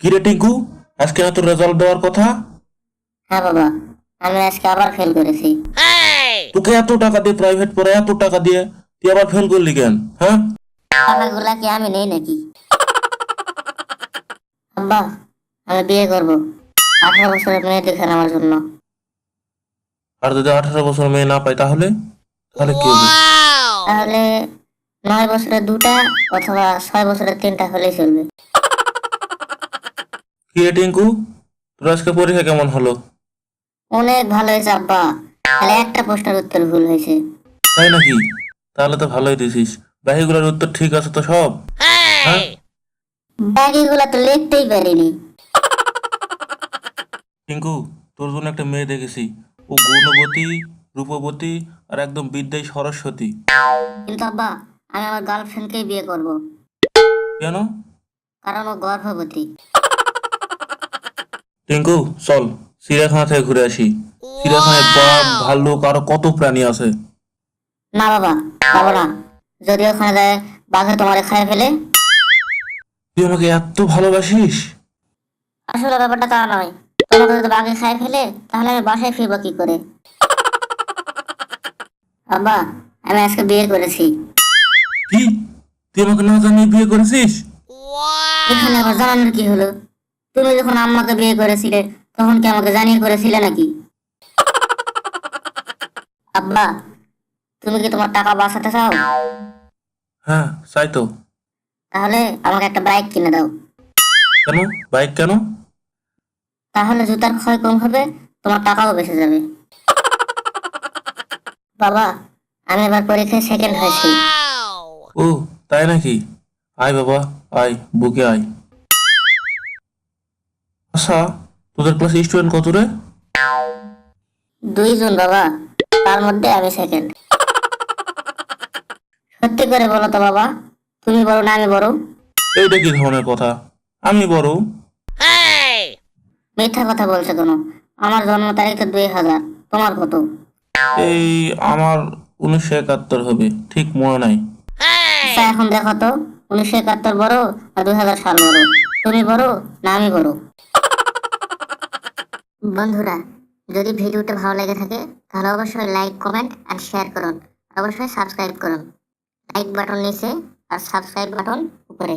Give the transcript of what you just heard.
কি রে টিঙ্কু? আজকে না তোর রেজাল্ট দেওয়ার কথা? হ্যাঁ বাবা আমি আজকে আবার ফেল করেছি। তোকে এত টাকা দিয়ে প্রাইভেট পড়ে এত টাকা দিয়ে তুই আবার ফেল করলি কেন হ্যাঁ? টাকাগুলা কি আমি নেই নাকি? আব্বা আমি বিয়ে করব। আঠারো বছরের মেয়ে দেখেন আমার জন্য। আর যদি আঠারো বছর মেয়ে না পাই তাহলে? তাহলে কি তাহলে নয় বছরের দুটা অথবা ছয় বছরে তিনটা হলেই চলবে। কি রে টিঙ্কু? তোর আজকে পরীক্ষা কেমন হলো? অনেক ভালো হয়েছে আব্বা। তাহলে একটা প্রশ্নের উত্তর ভুল হয়েছে। তাই নাকি? তাহলে তো ভালোই দিছিস। বাকিগুলোর উত্তর ঠিক আছে তো সব? হ্যাঁ? বাকিগুলা তো লিখতেই পারিনি। টিঙ্কু তোর জন্য একটা মেয়ে দেখেছি। ও গুণবতী রূপবতী আর একদম বিদ্যায় সরস্বতী। কিন্তু আব্বা আমি আমার গার্লফ্রেন্ডকেই বিয়ে করব? কেন? কারণ ও গর্ভবতী। টিঙ্কু চল চিড়িয়াখানা থেকে ঘুরে আসি। চিড়িয়াখানায় বাঘ ভাল্লুক আরও কত প্রাণী আছে? না বাবা যাব না। যদি ওখানে যায় বাঘে তোমারে খাই ফেলে। তুই আমাকে এত ভালোবাসিস? আসলে ব্যাপারটা তা নয়। তোমাকে যদি বাঘে খাই ফেলে তাহলে আমি বাসায় ফিরবো কি করে? বাবা আমি আজকে বিয়ে করেছি। কি? তুই আমাকে না জানিয়ে বিয়ে করেছিস? এখানে আবার জানানোর কি হলো? তুমি যখন আম্মাকে বিয়ে করেছিলে তখন কি আমাকে জানিয়ে করেছিলে নাকি? আব্বা তুমি কি তোমার টাকা বাঁচাতে চাও? হ্যাঁ চাই তো। তাহলে আমাকে একটা বাইক কিনে দাও। কেন? বাইক কেন? তাহলে জুতার ক্ষয় কম হবে তোমার টাকাও বেঁচে যাবে। বাবা আমি এবার পরীক্ষায় সেকেন্ড হয়েছি। ও তাই নাকি? আয় বাবা আয় বুকে আয়। আচ্ছা তোদের ক্লাস স্টুডেন্ট কত রে? দুইজন বাবা। তার মধ্যে আমি সেকেন্ড সত্যি করে বলো তো বাবা। তুমি বড় না আমি বড়। এইটা কি ধরনের কথা? আমি বড়। মিথ্যা কথা বলছো কেন? আমার জন্ম তারিখ তো দুই হাজার। তোমার কত? এই আমার উনিশশো একাত্তর হবে ঠিক মনে নাই। আচ্ছা এখন দেখো তো উনিশশো একাত্তর বড় আর দুই হাজার সাল বড়। তুমি বড় না আমি বড়? বন্ধুরা, যদি ভিডিওটা ভালো লেগে থাকে, তাহলে অবশ্যই লাইক কমেন্ট আর শেয়ার করুন। অবশ্যই সাবস্ক্রাইব করুন। লাইক বাটন নিচে আর সাবস্ক্রাইব বাটন উপরে।